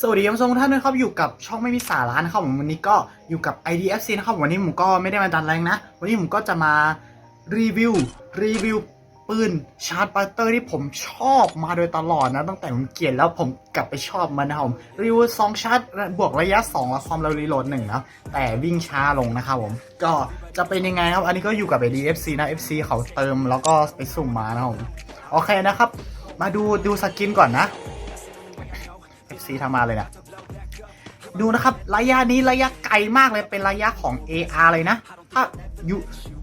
สวัสดีท่านผู้ชมทุกท่านนะครับอยู่กับช่องไม่มีสาระนะครับผมวันนี้ก็อยู่กับ IDFC นะครับวันนี้ผมก็ไม่ได้มาดันแรงนะ วันนี้ผมก็จะมารีวิวรีวิวปืนชาร์จปัตเตอร์ที่ผมชอบมาโดยตลอดนะ ตั้งแต่ผมเกลียดแล้วผมกลับไปชอบมันนะครับผมรีวิวซองชาร์จบวกระยะ2และความเร็วรีโหลดหนึ่งนะแต่วิ่งช้าลงนะครับผมก็จะเป็นยังไงครับ อันนี้ก็อยู่กับ IDFC นะ FC เขาเติมแล้วก็ไปสุ่มมานะครับผมโอเคนะครับ มาดูดูสกินก่อนนะ FC ทำมาเลยนะดูนะครับ ระยะนี้ระยะไกลมากเลยเป็นระยะของ AR เลยนะถ้า U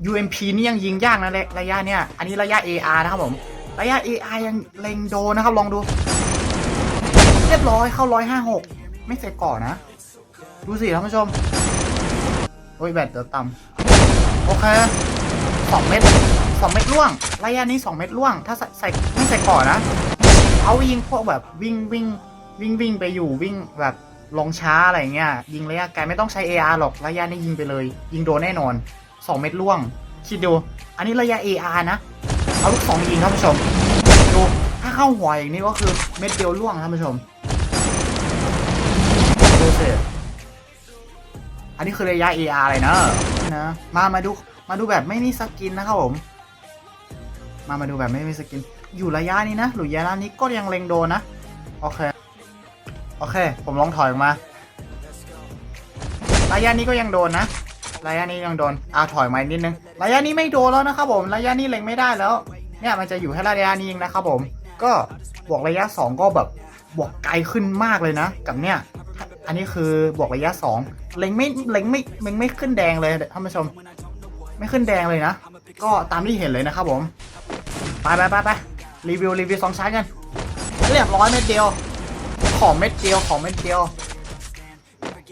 UMP นี่ยังยิงยากนะระยะเนี้ยอันนี้ระยะ AR นะครับผมระยะ AR ยังเล็งโดนนะครับลองดู เรียบร้อยเข้า 156 ไม่เสร็จก่อนนะ ดูสิท่านผู้ชม โอ้ยแบตเดี๋ยวต่ำโอเค2เม็ด2เม็ดล่วง ระยะนี้2เม็ดล่วง ถ้าใส่ใส่ไม่ใส่ก่อนนะเขายิงพวกแบบวิ่งวิ่ง วิ่งวิ่งไปอยู่วิ่งแบบลงช้าอะไรเงี้ยยิงระยะไกลไม่ต้องใช้ AR หรอกระยะนี้ยิงไปเลย ยิงโดนแน่นอน 2 เม็ดล่วง คิดดู อันนี้ระยะ AR นะ เอาลูกสองยิงท่านผู้ชมดูถ้าเข้าหัวอย่างนี้ก็คือเม็ดเดียวล่วงท่านผู้ชมดูสิอันนี้คือระยะ AR เลยนะนะมามาดูมาดูแบบไม่มีสกินนะครับผม มามาดูแบบไม่มีสกิน อยู่ระยะนี้นะหรือระยะนี้ก็ยังเล็งโดนนะโอเค โอเค ผมลองถอยออกมาระยะนี้ก็ยังโดนนะระยะนี้ยังโดนอ่าถอยมาอีกนิดนึงระยะนี้ไม่โดนแล้วนะครับผมระยะนี้เล็งไม่ได้แล้วเนี่ยมันจะอยู่แค่ระยะนี้เองนะครับผมก็บวกระยะ 2 ก็แบบบวกไกลขึ้นมากเลยนะ กับเนี่ยอันนี้คือบวกระยะ 2 เล็งไม่เล็งไม่เล็งไม่ขึ้นแดงเลยท่านผู้ชม ไม่ขึ้นแดงเลยนะ ก็ตามที่เห็นเลยนะครับผม ไปไปไปไปรีวิวรีวิวสองชั้นกันเรียบร้อยเม็ดเดียว ขอเม็ดเดียวขอเม็ดเดียว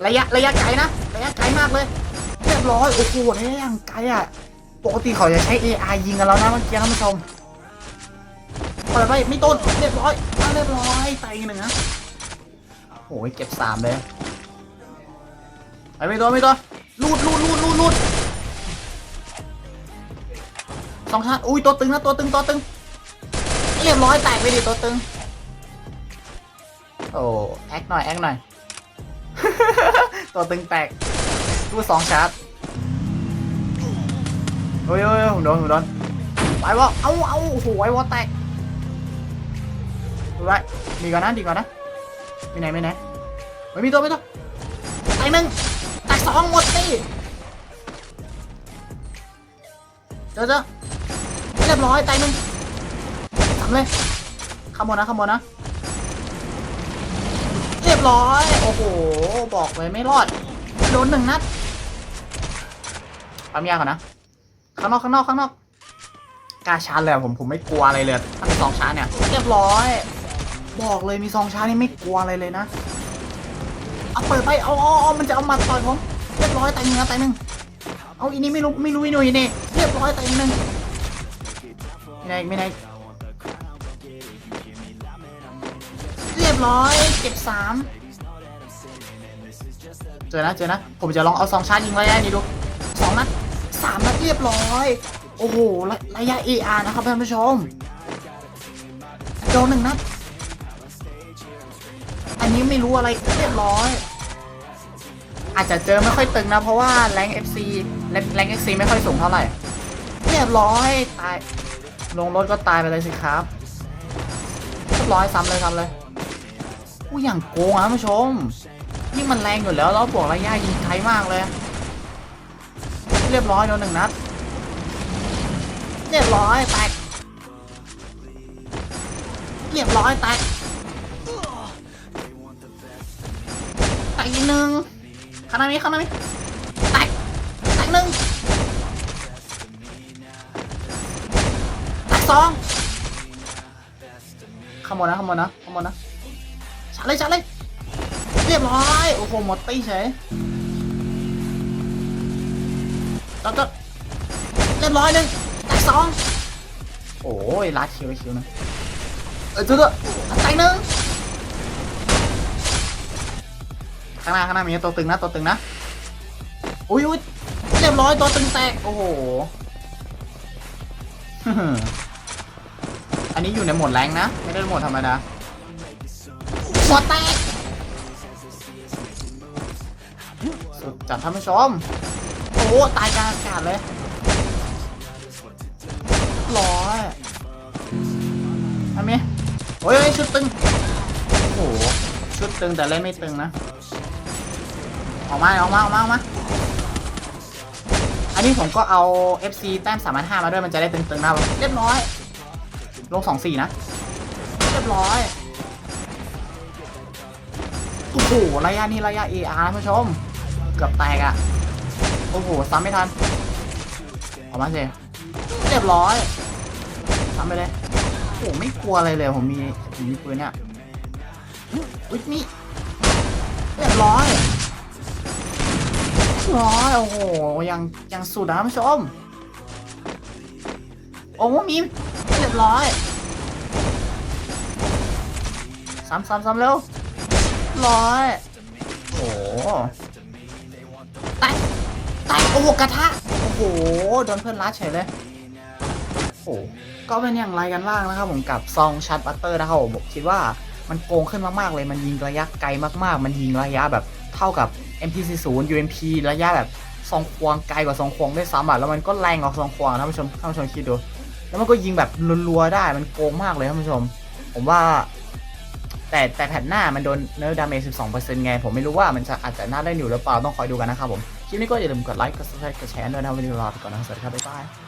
ระยะระยะไกลนะระยะไกลมากเลยเรียบร้อยโอ้โหระยะย่างไกลอะปกติเขาจะใช้ AI ยิงกันแล้วนะเมื่อกี้ท่านผู้ชมเปิดไปไม่ต้นเรียบร้อยเอาเรียบร้อยไปอีกหนึ่งนะโอ้ยเก็บสามเลยไปไม่ตัวไม่ตัวลูดลูดลูดลูดลูดสองชั้นอุ้ยตัวตึงนะตัวตึงตัวตึงเรียบร้อยแตกไปดิตัวตึง โอ้แอคหน่อยแอคหน่อย ตัวตึงแตกรูสองชาร์จเฮ้ยเฮ้ยผมโดนผมโดนไปวะเอาเอาโอ้โหไอ้วอแตกดูไว้ดีก่อนนะดีก่อนนะไม่ไหนไม่ไหนไม่มีตัวไม่ตัวแตกหนึ่งแตกสองหมดตีเจอเจอเรียบร้อยแตกหนึ่งทำเลยขโมยนะขโมยนะ เรียบร้อย โอ้โห บอกเลยไม่รอด โดนหนึ่งนัดปั๊มยาก่อนนะ ข้างนอกข้างนอกข้างนอกกล้าชาร์จเลยผมผมไม่กลัวอะไรเลยถ้ามีซองชาร์จเนี่ย เรียบร้อย บอกเลยมีซองชาร์จนี่ไม่กลัวอะไรเลยนะ เอาเปิดไป เอาเอาเอามันจะเอามาต่อยผม เรียบร้อยตายหนึ่งนะตายหนึ่งเอาอีนี่ไม่รู้ไม่รู้อีหนุ่ยนี่ เรียบร้อยตายหนึ่งไม่ไหนไม่ไห ยบร้อยเก็บสามเจอนะเจอนะผมจะลองเอาสองชาร์จยิงไว้ให้นี่ดูสองนัดสามนัดเรียบร้อย โอ้โหระระยะ AR นะครับท่านผู้ชมโดนหนึ่งนัดอันนี้ไม่รู้อะไรเรียบร้อย อาจจะเจอไม่ค่อยตึงนะ เพราะว่าแรง FC แรงแรง FC ไม่ค่อยสูงเท่าไหร่เรียบร้อยตายลงรถก็ตายไปเลยสิครับเรียบร้อยซ้ำเลยซ้ำเลย อู้อย่างโกงอะท่านผู้ชม นี่มันแรงอยู่แล้วแล้วบวกระยะยิงไกลมากเลย เรียบร้อยโดนหนึ่งนัด เรียบร้อยแตก เรียบร้อยแตกแตกอีกหนึ่งข้างหน้ามีข้างหน้ามีแตกแตกหนึ่งแตกสองขโมยนะขโมยนะขโมยนะ เลยชัดเลย เรียบร้อย โอ้โห หมดตีเฉยแล้วก็เรียบร้อยหนึ่งแตกสองโอ้ยลัดคิวคิวนะเออเจอแตกหนึ่งข้างหน้าข้างหน้ามีตัวตึงนะตัวตึงนะอุ้ยอุ้ยเรียบร้อยตัวตึงแตก โอ้โห อันนี้อยู่ในโหมดแรงนะ ไม่ได้โหมดธรรมดา หัวแตกจัดท่านผู้ชม โอ้ตายกลางอากาศเลยร้อยทำไนี้โอ้ยชุดตึง โอ้โห ชุดตึงแต่เล่นไม่ตึงนะ ออกมา ออกมา ออกมา ออกมา อันนี้ผมก็เอา FC แต้มสามพันห้ามาด้วยมันจะได้ตึงๆนะเรียบร้อย ลงสองสี่นะ เรียบร้อย โอ้โหระยะนี้ระยะ AR นะผู้ชม เกือบแตกอะโอ้โห ซ้ำไม่ทัน ออกมาสิเรียบร้อยซ้ำไปเลยโอ้โหไม่กลัวอะไรเลยผมมีผมมีปืนเนี่ยอุ๊ยนี่เรียบร้อยร้อยโอ้โหยังยังสุดนะท่านผู้ชม โอ้โหมีเรียบร้อยซ้ำซ้ำซ้ำเร็ว ร้อยโอ้โหตายตายโอ้โหกระทะ โอ้โหโดนเพื่อนรัดเฉยเลย โอ้ก็เป็นอย่างไรกันบ้างนะครับผมกับซองชัดบัตเตอร์นะครับผมคิดว่ามันโกงขึ้นมากๆเลยมันยิงระยะไกลมากๆ มันยิงระยะแบบเท่ากับ MP40 UMP ระยะแบบซองควงไกลกว่าซองควงด้วยซ้ำอะแล้วมันก็แรงกว่าซองควงท่านผู้ชมท่านผู้ชมคิดดู แล้วมันก็ยิงแบบรัวๆได้มันโกงมากเลยท่านผู้ชม ผมว่า แต่แต่แผ่นหน้ามันโดนเนื้อดาเมจ12%ไง ผมไม่รู้ว่ามันจะอาจจะน่าได้อยู่หรือเปล่าต้องคอยดูกันนะครับผม คลิปนี้ก็อย่าลืมกดไลค์ กด subscribe กดแชร์ด้วยนะวันนี้ลาไปก่อนนะสวัสดีครับ บ๊ายบาย